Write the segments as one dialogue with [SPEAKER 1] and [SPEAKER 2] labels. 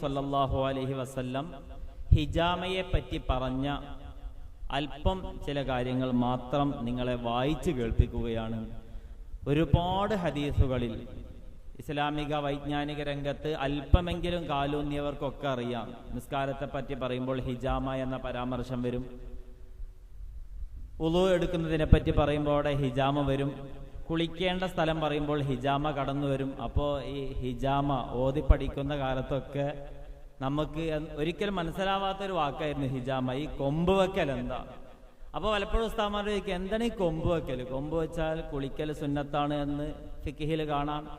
[SPEAKER 1] സല്ലല്ലാഹു അലഹി വസല്ലം ഹിജാമയെ പറ്റി പറഞ്ഞ അല്പം ചില കാര്യങ്ങൾ മാത്രം നിങ്ങളെ വായിച്ചു കേൾപ്പിക്കുകയാണ്. ഒരുപാട് ഹദീസുകളിൽ ഇസ്ലാമിക വൈജ്ഞാനിക രംഗത്ത് അല്പമെങ്കിലും കാലൂന്നിയവർക്കൊക്കെ അറിയാം. നിസ്കാരത്തെ പറ്റി പറയുമ്പോൾ ഹിജാമ എന്ന പരാമർശം വരും. ഉളു എടുക്കുന്നതിനെ പറ്റി പറയുമ്പോൾ അവിടെ ഹിജാമ വരും. കുളിക്കേണ്ട സ്ഥലം പറയുമ്പോൾ ഹിജാമ കടന്നു വരും. അപ്പോൾ ഈ ഹിജാമ ഓതി പഠിക്കുന്ന കാലത്തൊക്കെ നമുക്ക് ഒരിക്കലും മനസ്സിലാവാത്തൊരു വാക്കായിരുന്നു ഹിജാമ. ഈ കൊമ്പ് വെക്കൽ എന്താ? അപ്പോൾ പലപ്പോഴും ഉസ്താമാർ ചോദിക്കുക എന്താണ് ഈ കൊമ്പ് വെക്കൽ കൊമ്പ് വെച്ചാൽ കുളിക്കൽ സുന്നത്താണ് എന്ന് ഫിക്കിഹിൽ കാണാം.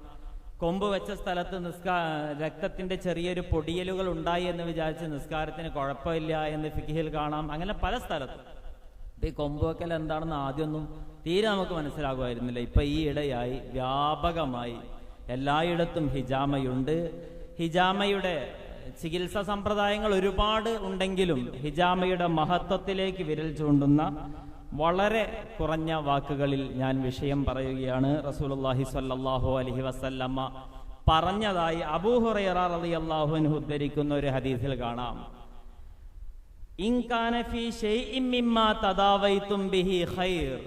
[SPEAKER 1] കൊമ്പ് വെച്ച സ്ഥലത്ത് നിസ്കാ രക്തത്തിന്റെ ചെറിയൊരു പൊടിയലുകൾ ഉണ്ടായി എന്ന് വിചാരിച്ച് നിസ്കാരത്തിന് കുഴപ്പമില്ല എന്ന് ഫിക്കിഹിൽ കാണാം. അങ്ങനെ പല സ്ഥലത്തും. ഈ കൊമ്പ് വെക്കൽ എന്താണെന്ന് ആദ്യമൊന്നും തീരെ നമുക്ക് മനസ്സിലാകുമായിരുന്നില്ല. ഇപ്പം ഈ ഇടയായി വ്യാപകമായി എല്ലായിടത്തും ഹിജാമയുണ്ട്. ഹിജാമയുടെ ചികിത്സാ സമ്പ്രദായങ്ങൾ ഒരുപാട് ഉണ്ടെങ്കിലും ഹിജാമയുടെ മഹത്വത്തിലേക്ക് വിരൽ ചൂണ്ടുന്ന വളരെ കുറഞ്ഞ വാക്കുകളിൽ ഞാൻ വിഷയം പറയുകയാണ്. റസൂലുള്ളാഹി സ്വല്ലല്ലാഹു അലഹി വസല്ലമ്മ പറഞ്ഞതായി അബൂഹുറൈറ ഉദ്ധരിക്കുന്ന ഒരു ഹദീസിൽ കാണാം. ഇൻ കാന ഫീ ശൈഇൻ മിമ്മാ തദാവൈതും ബിഹി ഖൈർ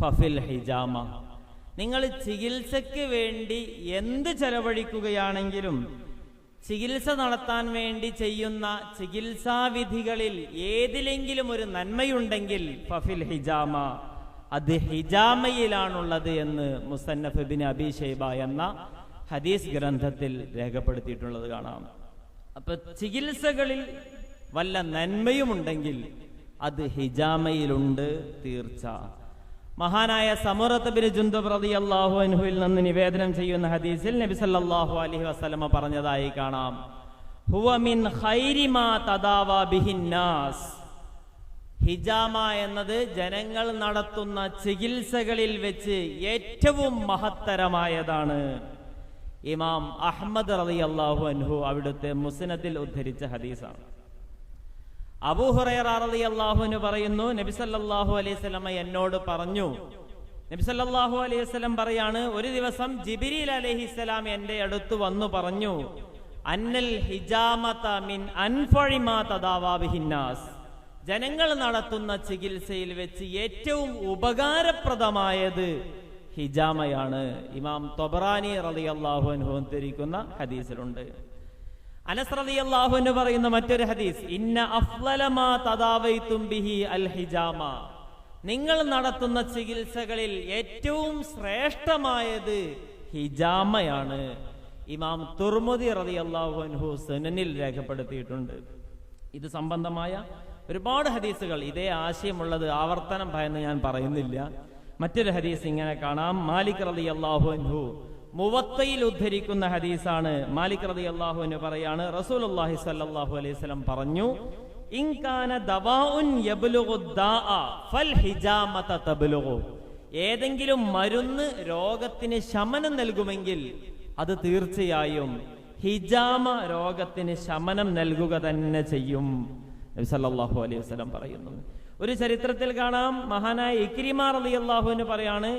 [SPEAKER 1] ഫഫിൽ ഹിജാമ. നിങ്ങൾ ചികിത്സയ്ക്ക് വേണ്ടി എന്ത് ചെലവഴിക്കുകയാണെങ്കിലും ചികിത്സ നടത്താൻ വേണ്ടി ചെയ്യുന്ന ചികിത്സാവിധികളിൽ ഏതിലെങ്കിലും ഒരു നന്മയുണ്ടെങ്കിൽ ഫഫിൽ ഹിജാമ. അത് ഹിജാമയിലാണുള്ളത് എന്ന് മുസന്നഫ് ബിൻ അബിഷേബ എന്ന ഹദീസ് ഗ്രന്ഥത്തിൽ രേഖപ്പെടുത്തിയിട്ടുള്ളത് കാണാം. അപ്പൊ ചികിത്സകളിൽ വല്ല നന്മയുമുണ്ടെങ്കിൽ അത് ഹിജാമയിലുണ്ട് തീർച്ച. മഹാനായ സമുറത്ത് ബിൻ ജുന്ദബ് അള്ളാഹു അൻഹുവിൽ നിന്ന് നിവേദനം ചെയ്യുന്ന ഹദീസിൽ നബി സല്ലല്ലാഹു അലഹി വസ്ലമ പറഞ്ഞതായി കാണാം. ഹുവ മിൻ ഖൈരി മാ തദാവ ബിഹിന്നാസ് ഹിജാമ എന്നത് ജനങ്ങൾ നടത്തുന്ന ചികിത്സകളിൽ വെച്ച് ഏറ്റവും മഹത്തരമായതാണ്. ഇമാം അഹമ്മദ് റതി അള്ളാഹു അൻഹു അവിടുത്തെ മുസ്നത്തിൽ ഉദ്ധരിച്ച ഹദീസാണ്. അബൂഹുറൈറ അള്ളാഹുവിന് പറയുന്നു നബിസല്ലാഹു അലൈഹി സ്വലമ എന്നോട് പറഞ്ഞു. നബിസല്ലാഹു അലൈഹി വസല്ലം പറയാണ് ഒരു ദിവസം ജിബ്രീൽ അലൈഹിസ്സലാം എന്റെ അടുത്ത് വന്നു പറഞ്ഞു അന്നൽ ഹിജാമത മിൻ അൻഫഴി മാ തദാവാ ബിഹിന്നാസ് ജനങ്ങൾ നടത്തുന്ന ചികിത്സയിൽ വെച്ച് ഏറ്റവും ഉപകാരപ്രദമായത് ഹിജാമയാണ്. ഇമാം തൊബറാനി റളിയല്ലാഹു അനുഭവം ഉദ്ധരിക്കുന്ന ഹദീസിലുണ്ട്. അനസ് റളിയല്ലാഹു അൻഹു പറയുന്ന മറ്റൊരു ഹദീസ് ഇന്ന ബിഹി അൽ ഹിജാമ നിങ്ങൾ നടത്തുന്ന ചികിത്സകളിൽ ഏറ്റവും ശ്രേഷ്ഠമായത് ഹിജാമയാണ്. ഇമാം തുർമുദി റളിയല്ലാഹു അൻഹു സുനനിൽ രേഖപ്പെടുത്തിയിട്ടുണ്ട്. ഇത് സംബന്ധമായ ഒരുപാട് ഹദീസുകൾ. ഇതേ ആശയമുള്ളത് ആവർത്തനം ഭയന്ന് ഞാൻ പറയുന്നില്ല. മറ്റൊരു ഹദീസ് ഇങ്ങനെ കാണാം. മാലിക് റളിയല്ലാഹു അൻഹു മുവത്തയിൽ ഉദ്ധരിക്കുന്ന ഹദീസാണ്. മാലിക് റതി അള്ളാഹുവിന് പറയാണ് റസൂലുള്ളാഹി സ്വല്ലല്ലാഹു അലൈഹി വസല്ലം പറഞ്ഞു ഏതെങ്കിലും മരുന്ന് രോഗത്തിന് ശമനം നൽകുമെങ്കിൽ അത് തീർച്ചയായും ഹിജാമ രോഗത്തിന് ശമനം നൽകുക തന്നെ ചെയ്യും. നബി സല്ലല്ലാഹു അലൈഹി വസല്ലം പറയുന്നു. ഒരു ചരിത്രത്തിൽ കാണാം മഹാനായ ഇക്രിമാർ അലി അള്ളാഹുവിന് പറയാണ്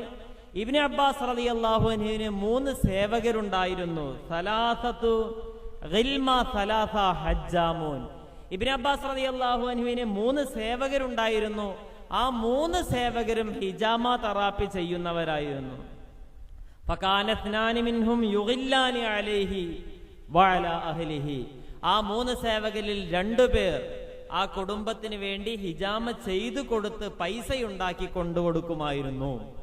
[SPEAKER 1] ഇബ്നു അബ്ബാസ് റളിയല്ലാഹു അൻഹുവിന് മൂന്ന് സേവകരുണ്ടായിരുന്നു. സലാസത്തു ഹജ്ജാമൂൻ. ഇബ്നു അബ്ബാസ് റളിയല്ലാഹു അൻഹുവിന് മൂന്ന് സേവകരുണ്ടായിരുന്നു. ആ മൂന്ന് സേവകരും ഹിജാമ തറാപ്പി ചെയ്യുന്നവരായിരുന്നു. ആ മൂന്ന് സേവകരിൽ രണ്ടുപേർ ആ കുടുംബത്തിന് വേണ്ടി ഹിജാമ ചെയ്തു കൊടുത്ത് പൈസയുണ്ടാക്കി കൊണ്ടുകൊടുക്കുമായിരുന്നു.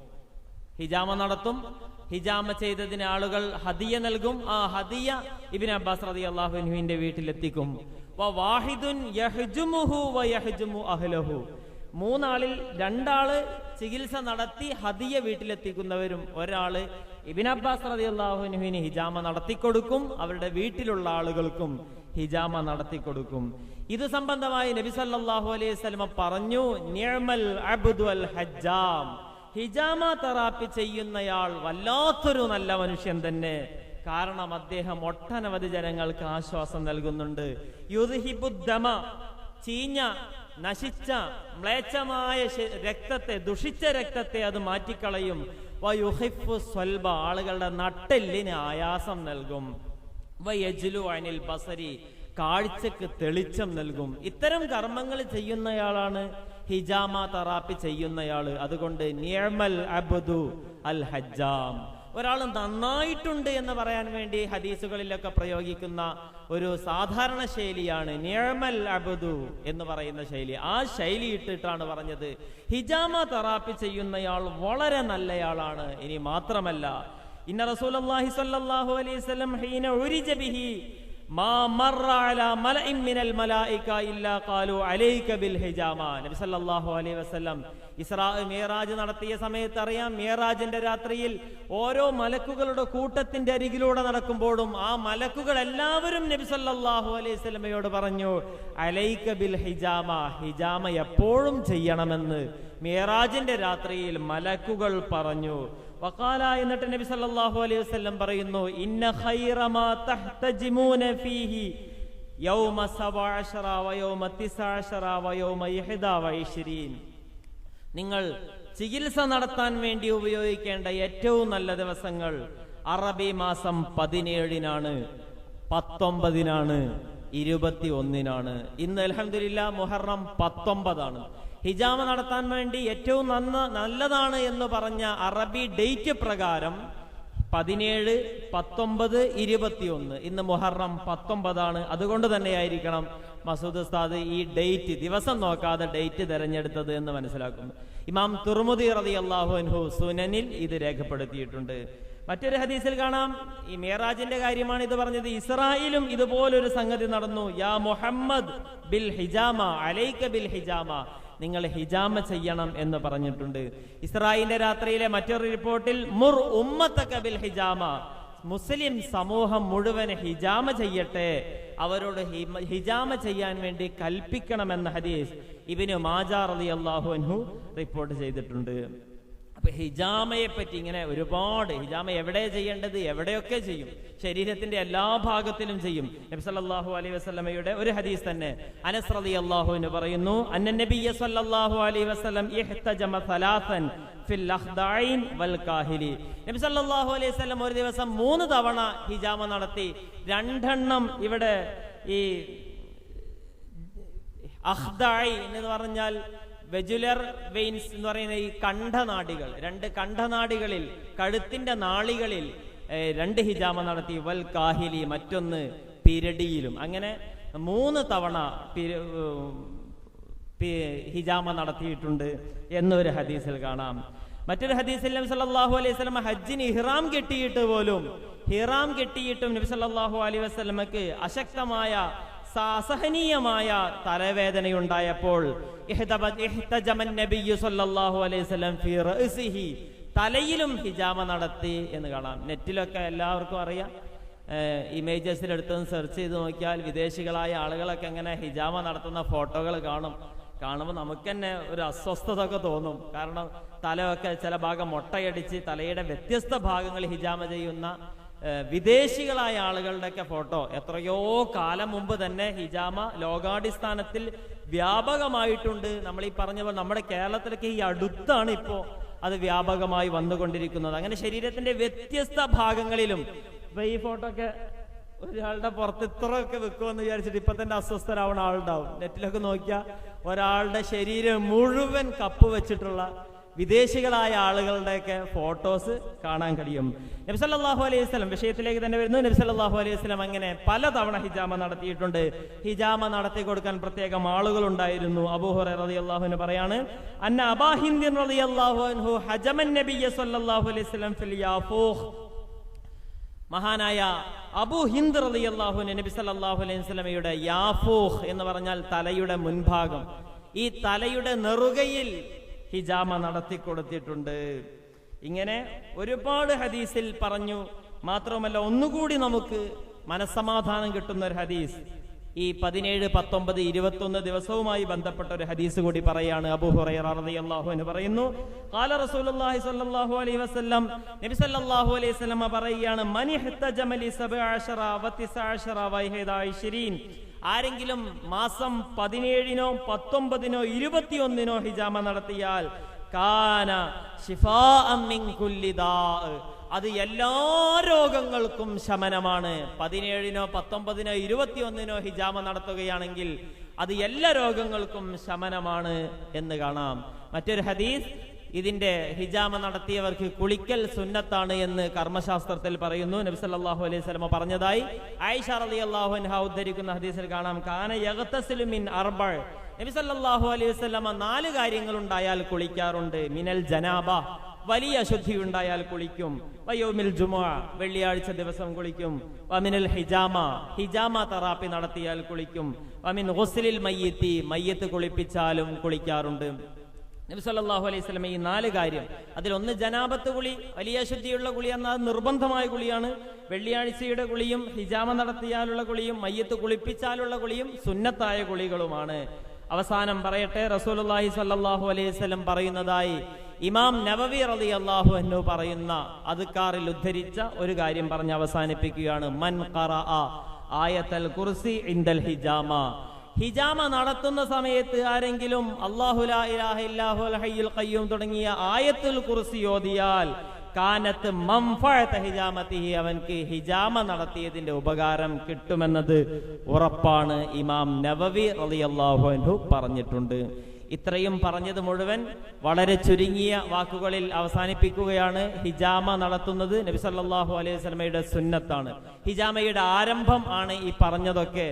[SPEAKER 1] ഹിജാമ നടത്തും. ഹിജാമ ചെയ്തതിന് ആളുകൾ ഹദിയ നൽകും. ആ ഹദിയ ഇബിൻ അബ്ബാസ് റതി അള്ളാഹുവിന്റെ വീട്ടിലെത്തിക്കും. മൂന്നാളിൽ രണ്ടാൾ ചികിത്സ നടത്തി ഹദിയ വീട്ടിലെത്തിക്കുന്നവരും ഒരാൾ ഇബിൻ അബ്ബാസ് റതി അള്ളാഹുവിന് ഹിജാമ നടത്തിക്കൊടുക്കും. അവരുടെ വീട്ടിലുള്ള ആളുകൾക്കും ഹിജാമ നടത്തിക്കൊടുക്കും. ഇത് സംബന്ധമായി നബി സല്ലല്ലാഹു അലൈഹി സ്വലമ പറഞ്ഞു അബ്ദുൽ ഹജ്ജാം. ഹിജാമ തെറാപ്പി ചെയ്യുന്നയാൾ വല്ലാത്തൊരു നല്ല മനുഷ്യൻ തന്നെ. കാരണം അദ്ദേഹം ഒട്ടനവധി ജനങ്ങൾക്ക് ആശ്വാസം നൽകുന്നുണ്ട്. യുദ്ധിബുദ്ധമ ചീഞ്ഞ നശിച്ച മ്ലേച്ഛമായ രക്തത്തെ ദുഷിച്ച രക്തത്തെ അത് മാറ്റിക്കളയും. സ്വൽബ ആളുകളുടെ നട്ടെല്ലിന് ആയാസം നൽകും. വയജ്ലു അനിൽ ബസരി കാഴ്ചക്ക് തെളിച്ചം നൽകും. ഇത്തരം കർമ്മങ്ങൾ ചെയ്യുന്നയാളാണ് ഹിജാമ തറാപ്പി ചെയ്യുന്നയാൾ അതുകൊണ്ട് നിയമൽ അബ്ദു അൽ ഹജ്ജാം. ഒരാൾ നന്നായിട്ടുണ്ട് എന്ന് പറയാൻ വേണ്ടി ഹദീസുകളിലൊക്കെ പ്രയോഗിക്കുന്ന ഒരു സാധാരണ ശൈലിയാണ് നിയമൽ അബുദു എന്ന് പറയുന്ന ശൈലി. ആ ശൈലി ഇട്ടിട്ടാണ് പറഞ്ഞത്. ഹിജാമ തറാപ്പി ചെയ്യുന്നയാൾ വളരെ നല്ലയാളാണ്. ഇനി മാത്രമല്ല ഇന്ന റസൂലുള്ളാഹി സ്വല്ലല്ലാഹു അലൈഹി വസല്ലം ഹീന നടത്തിയ സമയത്ത് അറിയാം മേറാജിന്റെ രാത്രിയിൽ ഓരോ മലക്കുകളുടെ കൂട്ടത്തിന്റെ അരികിലൂടെ നടക്കുമ്പോഴും ആ മലക്കുകൾ എല്ലാവരും നബി സല്ലല്ലാഹു അലൈഹി സ്വലമയോട് പറഞ്ഞു അലൈക ബിൽ ഹിജാമ ഹിജാമ എപ്പോഴും ചെയ്യണമെന്ന്. മേറാജിന്റെ രാത്രിയിൽ മലക്കുകൾ പറഞ്ഞു വഖാല എന്നിട്ട് നബി സല്ലല്ലാഹു അലൈഹി വസല്ലം പറയുന്നു ഇന്ന ഖൈറ മാ തഹ്തജിമൂന ഫീഹി യൗമ സബഅശറ വയൗമ തിസ്അശറ വയൗമ യൗമ വഇശ്രീൻ നിങ്ങൾ ചികിത്സ നടത്താൻ വേണ്ടി ഉപയോഗിക്കേണ്ട ഏറ്റവും നല്ല ദിവസങ്ങൾ അറബി മാസം പതിനേഴിനാണ് പത്തൊമ്പതിനാണ് ഇരുപത്തി ഒന്നിനാണ് ഇന്ന് അലഹമില്ല മുഹറം പത്തൊമ്പതാണ്. ഹിജാമ നടത്താൻ വേണ്ടി ഏറ്റവും നന്ന നല്ലതാണ് എന്ന് പറഞ്ഞ അറബി ഡേറ്റ് പ്രകാരം പതിനേഴ് പത്തൊമ്പത് ഇരുപത്തിയൊന്ന്. ഇന്ന് മുഹറം പത്തൊമ്പതാണ്. അതുകൊണ്ട് തന്നെയായിരിക്കണം മസൂദ് ഉസ്താദ് ഈ ഡേറ്റ് ദിവസം നോക്കാതെ ഡേറ്റ് തിരഞ്ഞെടുത്തത് എന്ന് മനസ്സിലാക്കുന്നു ഇമാം തുർമുദി റതി അള്ളാഹുൻഹു സുനനിൽ ഇത് രേഖപ്പെടുത്തിയിട്ടുണ്ട്. മറ്റൊരു ഹദീസിൽ കാണാം. ഈ മേറാജിന്റെ കാര്യമാണ് ഇത് പറഞ്ഞത്. ഇസ്രായേലും ഇതുപോലൊരു സംഗതി നടന്നു. യാ മുഹമ്മദ് ബിൽ ഹിജാമ അലൈക്ക ബിൽ ഹിജാമ. നിങ്ങൾ ഹിജാമ ചെയ്യണം എന്ന് പറഞ്ഞിട്ടുണ്ട്. ഇസ്രായേലിന്റെ രാത്രിയിലെ മറ്റൊരു റിപ്പോർട്ടിൽ മുർ ഉമ്മത്തക ബിൽ ഹിജാമ. മുസ്ലിം സമൂഹം മുഴുവൻ ഹിജാമ ചെയ്യട്ടെ. അവരോട് ഹിജാമ ചെയ്യാൻ വേണ്ടി കൽപ്പിക്കണമെന്ന ഹദീസ് ഇബിന് മാജാർ അലി അള്ളാഹു അൻഹു റിപ്പോർട്ട് ചെയ്തിട്ടുണ്ട്. അപ്പൊ ഹിജാമയെ പറ്റി ഇങ്ങനെ ഒരുപാട് ഹിജാമ എവിടെ ചെയ്യേണ്ടത് എവിടെയൊക്കെ ചെയ്യും ശരീരത്തിന്റെ എല്ലാ ഭാഗത്തിലും ചെയ്യും. നബി സല്ലല്ലാഹു അലൈഹി വസല്ലമയുടെ ഒരു ഹദീസ് തന്നെ അനസ് റളിയല്ലാഹു അൻഹു പറയുന്നു അന്ന നബിയ സല്ലല്ലാഹു അലൈഹി വസല്ലം ഇഹ്തജമ സലാസൻ ഫിൽ അഖ്ദൈൻ വൽ കാഹിലി. നബി സല്ലല്ലാഹു അലൈഹി വസല്ലം ഒരു ദിവസം മൂന്ന് തവണ ഹിജാമ നടത്തി രണ്ടെണ്ണം ഇവിടെ ഈ അഹ്ദായി എന്ന് പറഞ്ഞാൽ വെജുലർ വെയിൻസ് എന്ന് പറയുന്ന ഈ കണ്ഠനാടികൾ രണ്ട് കണ്ഠനാടികളിൽ കഴുത്തിന്റെ നാളികളിൽ രണ്ട് ഹിജാമ നടത്തി വൽ കാഹിലി മറ്റൊന്ന് പിരടിയിലും. അങ്ങനെ മൂന്ന് തവണ ഹിജാമ നടത്തിയിട്ടുണ്ട് എന്നൊരു ഹദീസിൽ കാണാം. മറ്റൊരു ഹദീസിൽ നബി സല്ലല്ലാഹു അലൈഹി വസല്ലം ഹജ്ജിന് ഇഹ്റാം കെട്ടിയിട്ട് പോലും ഹിറാം കെട്ടിയിട്ടും നബി സല്ലല്ലാഹു അലൈഹി വസല്ലമക്ക് അശക്തമായ സ- അസഹനീയമായ തലവേദനയുണ്ടായപ്പോൾ തലയിലും ഹിജാമ നടത്തി എന്ന് കാണാം. നെറ്റിലൊക്കെ എല്ലാവർക്കും അറിയാം. ഇമേജസിൽ എടുത്തൊന്ന് സെർച്ച് ചെയ്ത് നോക്കിയാൽ വിദേശികളായ ആളുകളൊക്കെ എങ്ങനെ ഹിജാമ നടത്തുന്ന ഫോട്ടോകൾ കാണും. കാണുമ്പോൾ നമുക്ക് തന്നെ ഒരു അസ്വസ്ഥത ഒക്കെ തോന്നും. കാരണം തലയൊക്കെ ചില ഭാഗം മുട്ടയടിച്ച് തലയുടെ വ്യത്യസ്ത ഭാഗങ്ങൾ ഹിജാമ ചെയ്യുന്ന വിദേശികളായ ആളുകളുടെയൊക്കെ ഫോട്ടോ എത്രയോ കാലം മുമ്പ് തന്നെ ഹിജാമ ലോകാടിസ്ഥാനത്തിൽ വ്യാപകമായിട്ടുണ്ട്. നമ്മൾ ഈ പറഞ്ഞ പോലെ നമ്മുടെ കേരളത്തിലൊക്കെ ഈ അടുത്താണ് ഇപ്പോ അത് വ്യാപകമായി വന്നുകൊണ്ടിരിക്കുന്നത്. അങ്ങനെ ശരീരത്തിന്റെ വ്യത്യസ്ത ഭാഗങ്ങളിലും ഇപ്പൊ ഈ ഫോട്ടോ ഒക്കെ ഒരാളുടെ പുറത്ത് ഇത്രയൊക്കെ വെക്കുമെന്ന് വിചാരിച്ചിട്ട് ഇപ്പൊ തന്നെ അസ്വസ്ഥരാവണ ആളുണ്ടാവും. നെറ്റിലൊക്കെ നോക്കിയാൽ ഒരാളുടെ ശരീരം മുഴുവൻ കപ്പ് വെച്ചിട്ടുള്ള വിദേശികളായ ആളുകളുടെയൊക്കെ ഫോട്ടോസ് കാണാൻ കഴിയും. നബി സല്ലല്ലാഹു അലൈഹി സ്വലം വിഷയത്തിലേക്ക് തന്നെ വരുന്നു. നബി സല്ലല്ലാഹു അലൈഹി സ്വലം അങ്ങനെ പലതവണ ഹിജാമ നടത്തിയിട്ടുണ്ട്. ഹിജാമ നടത്തി കൊടുക്കാൻ പ്രത്യേകം ആളുകൾ ഉണ്ടായിരുന്നു അബൂഹുറ റളിയല്ലാഹുവിന് പറയാണ് അന്ന അബാഹിന്ദിൻ അൻഹു ഹജമൻ നബിയ അലൈഹി ഫിൽ മഹാനായ അബു ഹിന്ദ് റളിയല്ലാഹു അള്ളാഹു നബി സല്ലാഹു അലൈഹി വസല്ലമയുടെ യാഫൂഖ് എന്ന് പറഞ്ഞാൽ തലയുടെ മുൻഭാഗം. ഈ തലയുടെ നെറുകയിൽ ഹിജാമ നടത്തി കൊടുത്തിട്ടുണ്ട് ഇങ്ങനെ ഒരുപാട് ഹദീസിൽ പറഞ്ഞു. മാത്രമല്ല ഒന്നുകൂടി നമുക്ക് മനസ്സമാധാനം കിട്ടുന്ന ഒരു ഹദീസ്. ഈ പതിനേഴ് പത്തൊമ്പത് ഇരുപത്തൊന്ന് ദിവസവുമായി ബന്ധപ്പെട്ട ഒരു ഹദീസ് കൂടി പറയാണ് അബൂ ഹുറൈറ റളിയല്ലാഹു അൻഹു പറയുന്നു. റസൂലുള്ളാഹി സ്വല്ലല്ലാഹു അലൈഹി വസല്ലം നബി അലൈഹി വസല്ലം പറയുകയാണ് മനി ജമലി ആരെങ്കിലും മാസം പതിനേഴിനോ പത്തൊമ്പതിനോ ഇരുപത്തിയൊന്നിനോ ഹിജാമ നടത്തിയാൽ കാന ഷിഫാ അത് എല്ലാ രോഗങ്ങൾക്കും ശമനമാണ്. പതിനേഴിനോ പത്തൊമ്പതിനോ ഇരുപത്തിയൊന്നിനോ ഹിജാമ നടത്തുകയാണെങ്കിൽ അത് എല്ലാ രോഗങ്ങൾക്കും ശമനമാണ് എന്ന് കാണാം. മറ്റൊരു ഹദീസ് ഇതിന്റെ ഹിജാമ നടത്തിയവർക്ക് കുളിക്കൽ സുന്നത്താണ് എന്ന് കർമ്മശാസ്ത്രത്തിൽ പറയുന്നു. നബി സല്ലല്ലാഹു അലൈഹി വസല്ലമ പറഞ്ഞതായി. ആയിഷ റളിയല്ലാഹു അൻഹ ഉദ്ധരിക്കുന്ന ഹദീസിൽ കാണാം. കാന യഗ്തസിലു മിൻ അർബഅ. നബി സല്ലല്ലാഹു അലൈഹി വസല്ലമ നാല് കാര്യങ്ങൾ ഉണ്ടായാൽ കുളിക്കാറുണ്ട്. മിനൽ ജനാബ വലിയ അശുദ്ധി ഉണ്ടായാൽ കുളിക്കും വയോമിൽ ജുമ വെള്ളിയാഴ്ച ദിവസം കുളിക്കും. വമിനൽ ഹിജാമ ഹിജാമ തറാപ്പി നടത്തിയാൽ കുളിക്കും. വമിൻ ഗുസ്ലിൽ മയ്യത്തി മയ്യത്ത് കുളിപ്പിച്ചാലും കുളിക്കാറുണ്ട്. നബി സല്ലല്ലാഹു അലൈഹി സ്വലമ ഈ നാല് കാര്യം. അതിലൊന്ന് ജനാപത്ത് കുളി വലിയ ശുദ്ധിയുള്ള കുളി എന്ന നിർബന്ധമായ കുളിയാണ്. വെള്ളിയാഴ്ചയുടെ കുളിയും ഹിജാമ നടത്തിയാലുള്ള കുളിയും മയ്യത്ത് കുളിപ്പിച്ചാലുള്ള കുളിയും സുന്നത്തായ കുളികളുമാണ്. അവസാനം പറയട്ടെ റസൂലുള്ളാഹി സല്ലാഹു അലൈഹി സ്വലം പറയുന്നതായി ഇമാം നവവി റലി അള്ളാഹു എന്നു പറയുന്ന അതുക്കാറിൽ ഉദ്ധരിച്ച ഒരു കാര്യം പറഞ്ഞ് അവസാനിപ്പിക്കുകയാണ്. മൻ ആയത്തൽ കുർസി ഇന്ദൽ ഹിജാമ. ഹിജാമ നടത്തുന്ന സമയത്ത് ആരെങ്കിലും അള്ളാഹുലാ ഇലാഹ ഹയ്യുൽ ഖയ്യൂം തുടങ്ങിയ ആയത്തുൽ കുറിച്ച് ഓതിയാൽ കാനത്ത് മംഫഴത്ത ഹിജാമത്തിഹി അവൻക്ക് ഹിജാമ നടത്തിയതിന്റെ ഉപകാരം കിട്ടുമെന്നത് ഉറപ്പാണ് ഇമാം നവവി റളിയല്ലാഹു അൻഹു പറഞ്ഞിട്ടുണ്ട്. ഇത്രയും പറഞ്ഞത് മുഴുവൻ വളരെ ചുരുങ്ങിയ വാക്കുകളിൽ അവസാനിപ്പിക്കുകയാണ്. ഹിജാമ നടത്തുന്നത് നബി സല്ലല്ലാഹു അലൈഹി സ്വലമയുടെ സുന്നത്താണ്. ഹിജാമയുടെ ആരംഭം ആണ് ഈ പറഞ്ഞതൊക്കെ.